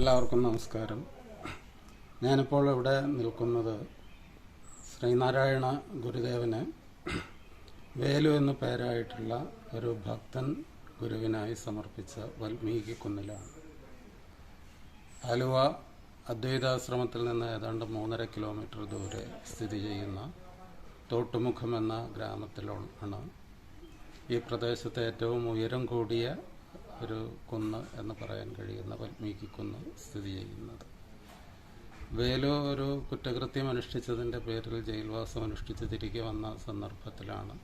എല്ലാവർക്കും നമസ്കാരം. ഞാനിപ്പോൾ ഇവിടെ നിൽക്കുന്നത് ശ്രീനാരായണ ഗുരുദേവന് വേലു എന്നു പേരായിട്ടുള്ള ഒരു ഭക്തൻ ഗുരുവിനായി സമർപ്പിച്ച വാൽമീകി കുന്നിലാണ്. ആലുവ അദ്വൈതാശ്രമത്തിൽ നിന്ന് ഏതാണ്ട് മൂന്നര കിലോമീറ്റർ ദൂരെ സ്ഥിതി ചെയ്യുന്ന തോട്ടുമുഖം എന്ന ഗ്രാമത്തിലാണ് ഈ പ്രദേശത്തെ ഏറ്റവും ഉയരം കൂടിയ ഒരു കുന്ന് എന്ന് പറയാൻ കഴിയുന്ന വാൽമീകി കുന്ന് സ്ഥിതി ചെയ്യുന്നത്. വേലു ഒരു കുറ്റകൃത്യം അനുഷ്ഠിച്ചതിന്റെ പേരിൽ ജയിൽവാസം അനുഷ്ഠിച്ച് തിരികെ വന്ന സന്ദർഭത്തിലാണ്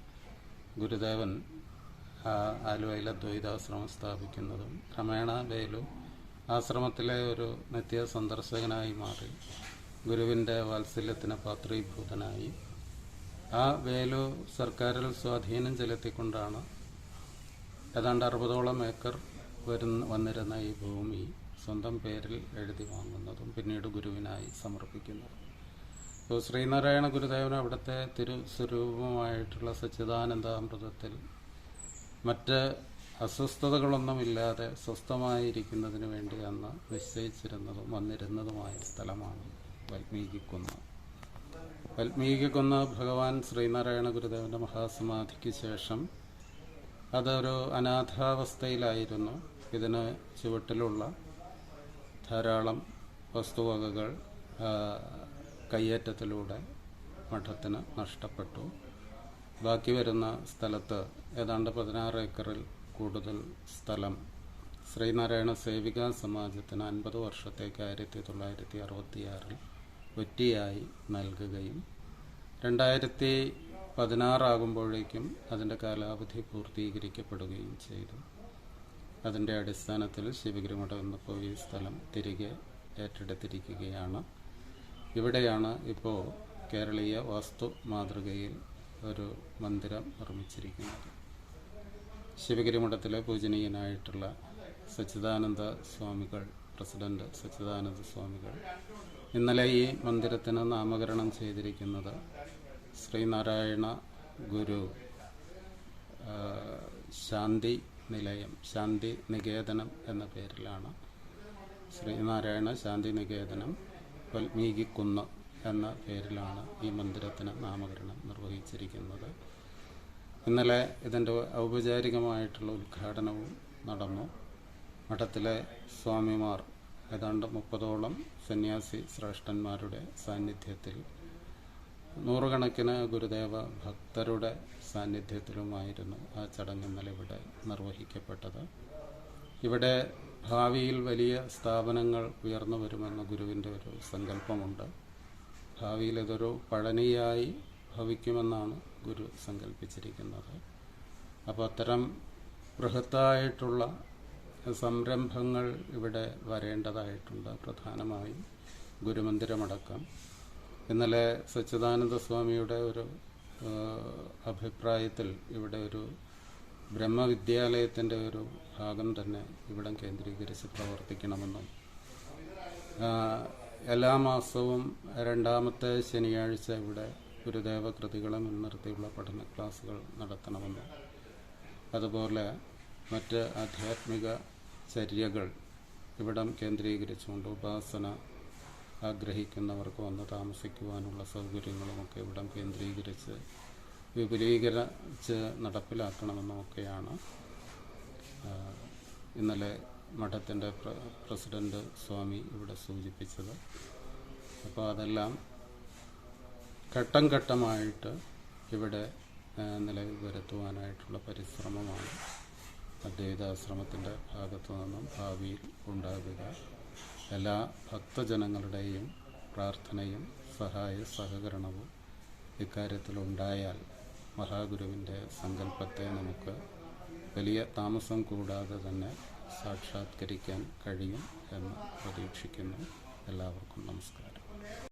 ഗുരുദേവൻ ആലുവയിലെ ദ്വൈതാശ്രമം സ്ഥാപിക്കുന്നതും. ക്രമേണ വേലു ആശ്രമത്തിലെ ഒരു നിത്യ സന്ദർശകനായി മാറി ഗുരുവിന്റെ വാത്സല്യത്തിന് പാത്രീഭൂതനായി. ആ വേലു സർക്കാരിൽ സ്വാധീനം ചെലുത്തിക്കൊണ്ടാണ് ഏതാണ്ട് അറുപതോളം ഏക്കർ വരുന്ന വന്നിരുന്ന ഈ ഭൂമി സ്വന്തം പേരിൽ എഴുതി വാങ്ങുന്നതും പിന്നീട് ഗുരുവിനായി സമർപ്പിക്കുന്നതും ഇപ്പോൾ ശ്രീനാരായണ ഗുരുദേവൻ അവിടുത്തെ തിരുസ്വരൂപമായിട്ടുള്ള സച്ചിദാനന്ദാമൃതത്തിൽ മറ്റ് അസ്വസ്ഥതകളൊന്നുമില്ലാതെ സ്വസ്ഥമായിരിക്കുന്നതിന് വേണ്ടി അന്ന് നിശ്ചയിച്ചിരുന്നതും വന്നിരുന്നതുമായ സ്ഥലമാണ് വാൽമീകിക്കുന്ന്. വാൽമീകിക്കുന്ന് ഭഗവാൻ ശ്രീനാരായണ ഗുരുദേവന്റെ മഹാസമാധിക്ക് ശേഷം അതൊരു അനാഥാവസ്ഥയിലായിരുന്നു. ഇതിന് ചുവട്ടിലുള്ള ധാരാളം വസ്തുവകകൾ കയ്യേറ്റത്തിലൂടെ മഠത്തിന് നഷ്ടപ്പെട്ടു. ബാക്കി വരുന്ന സ്ഥലത്ത് ഏതാണ്ട് പതിനാറ് ഏക്കറിൽ കൂടുതൽ സ്ഥലം ശ്രീനാരായണ സേവികാ സമാജത്തിന് അൻപത് വർഷത്തേക്ക് ആയിരത്തി തൊള്ളായിരത്തി അറുപത്തിയാറിൽ ഒറ്റയായി നൽകുകയും രണ്ടായിരത്തി പതിനാറാകുമ്പോഴേക്കും അതിന്റെ കാലാവധി പൂർത്തീകരിക്കപ്പെടുകയും ചെയ്തു. അതിന്റെ അടിസ്ഥാനത്തിൽ ശിവഗിരി മഠം എന്നപ്പോൾ ഈ സ്ഥലം തിരികെ ഏറ്റെടുത്തിരിക്കുകയാണ്. ഇവിടെയാണ് ഇപ്പോൾ കേരളീയ വാസ്തു മാതൃകയിൽ ഒരു മന്ദിരം നിർമ്മിച്ചിരിക്കുന്നത്. ശിവഗിരി മഠത്തിലെ പൂജനീയനായിട്ടുള്ള സച്ചിദാനന്ദ സ്വാമികൾ പ്രസിഡന്റ് സച്ചിദാനന്ദ സ്വാമികൾ ഇന്നലെ ഈ മന്ദിരത്തിന് നാമകരണം ചെയ്തിരിക്കുന്നത് ശ്രീനാരായണ ഗുരു ശാന്തി നിലയം ശാന്തി നികേതനം എന്ന പേരിലാണ് ശ്രീനാരായണ ശാന്തി നികേതനം വൽമീകിക്കുന്ന് എന്ന പേരിലാണ് ഈ മന്ദിരത്തിന് നാമകരണം നിർവഹിച്ചിരിക്കുന്നത്. ഇന്നലെ ഇതിന്റെ ഔപചാരികമായിട്ടുള്ള ഉദ്ഘാടനവും നടന്നു. മഠത്തിലെ സ്വാമിമാർ ഏതാണ്ട് മുപ്പതോളം സന്യാസി ശ്രേഷ്ഠന്മാരുടെ സാന്നിധ്യത്തിൽ നൂറുകണക്കിന് ഗുരുദേവ ഭക്തരുടെ സാന്നിധ്യത്തിലുമായിരുന്നു ആ ചടങ്ങ് ഇന്നലെ ഇവിടെ നിർവഹിക്കപ്പെട്ടത്. ഇവിടെ ഭാവിയിൽ വലിയ സ്ഥാപനങ്ങൾ ഉയർന്നു വരുമെന്ന ഗുരുവിന്റെ ഒരു സങ്കല്പമുണ്ട്. ഭാവിയിൽ ഇതൊരു പഴനിയായി ഭവിക്കുമെന്നാണ് ഗുരു സങ്കല്പിച്ചിരിക്കുന്നത്. അപ്പോൾ അത്തരം ബൃഹത്തായിട്ടുള്ള സംരംഭങ്ങൾ ഇവിടെ വരേണ്ടതായിട്ടുണ്ട്. പ്രധാനമായും ഗുരുമന്ദിരമടക്കം. ഇന്നലെ സച്ചിദാനന്ദ സ്വാമിയുടെ ഒരു അഭിപ്രായത്തിൽ ഇവിടെ ഒരു ബ്രഹ്മവിദ്യാലയത്തിന്റെ ഒരു ഭാഗം തന്നെ ഇവിടെ കേന്ദ്രീകരിച്ച് പ്രവർത്തിക്കണമെന്നും എല്ലാ മാസവും രണ്ടാമത്തെ ശനിയാഴ്ച ഇവിടെ ഗുരുദേവ കൃതികളെ മുൻനിർത്തിയുള്ള പഠന ക്ലാസ്സുകൾ നടത്തണമെന്നും അതുപോലെ മറ്റ് ആധ്യാത്മിക ചര്യകൾ ഇവിടം കേന്ദ്രീകരിച്ചുകൊണ്ട് ഉപാസന ആഗ്രഹിക്കുന്നവർക്ക് വന്ന് താമസിക്കുവാനുള്ള സൗകര്യങ്ങളുമൊക്കെ ഇവിടം കേന്ദ്രീകരിച്ച് വിപുലീകരിച്ച് നടപ്പിലാക്കണമെന്നൊക്കെയാണ് ഇന്നലെ മഠത്തിന്റെ പ്ര- പ്രസിഡന്റ് സ്വാമി ഇവിടെ സൂചിപ്പിച്ചത്. അപ്പോൾ അതെല്ലാം ഘട്ടം ഘട്ടമായിട്ട് ഇവിടെ നിലവിൽ വരുത്തുവാനായിട്ടുള്ള പരിശ്രമമാണ്. അദ്വൈതാശ്രമത്തിന്റെ ഭാഗത്തു നിന്നും ഭാവിയിൽ ഉണ്ടാകുക. എല്ലാ ഭക്തജനങ്ങളുടെയും പ്രാർത്ഥനയും സഹായ സഹകരണവും ഇക്കാര്യത്തിലുണ്ടായാൽ മഹാഗുരുവിന്റെ സങ്കല്പത്തെ നമുക്ക് വലിയ താമസം കൂടാതെ തന്നെ സാക്ഷാത്കരിക്കാൻ കഴിയും എന്ന് പ്രതീക്ഷിക്കുന്നു. എല്ലാവർക്കും നമസ്കാരം.